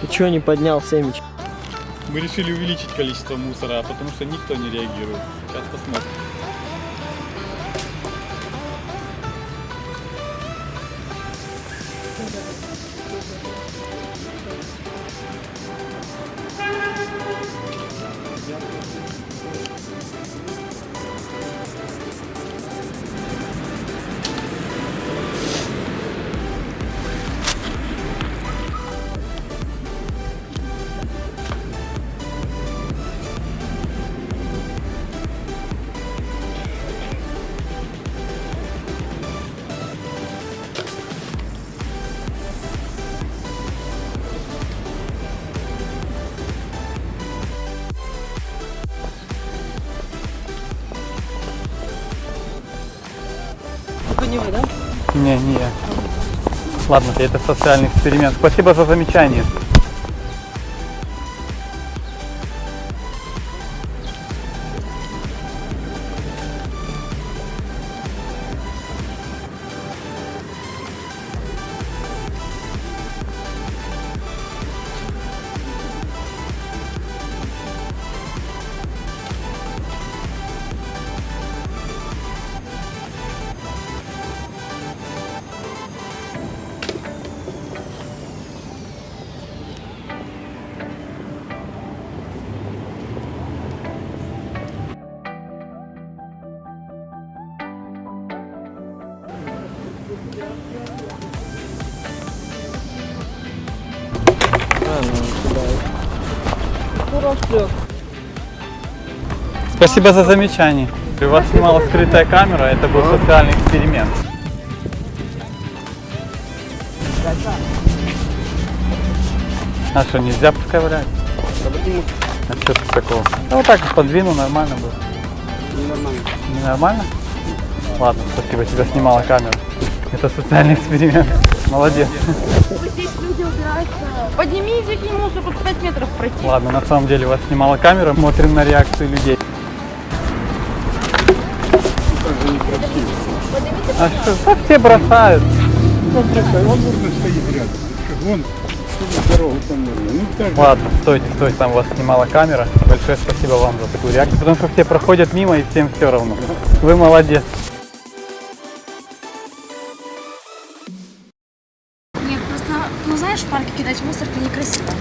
Ты чё не поднял семечко? Мы решили увеличить количество мусора, потому что никто не реагирует. Сейчас посмотрим. Только не вы, да? Не, не я. Ладно, это социальный эксперимент. Спасибо за замечание. Спасибо за замечание. У вас снимала скрытая камера, это был социальный эксперимент. А что, нельзя подковырять? А что тут такого? Ну, вот так подвину, нормально было. Нормально. Не нормально? Ладно, спасибо, тебя снимала камера. Это социальный эксперимент. Молодец. Вот здесь люди убираются. Поднимите к нему, чтобы 5 метров пройти. Ладно, на самом деле вас снимала камера, смотрим на реакцию людей. А что, да все бросают. Вон, дорогу там можно. Ну так, Ладно, стойте, стойте, там вас снимала камера. Большое спасибо вам за такую реакцию, потому что все проходят мимо и всем все равно. Вы молодец. Ну знаешь, в парке кидать мусор это некрасиво.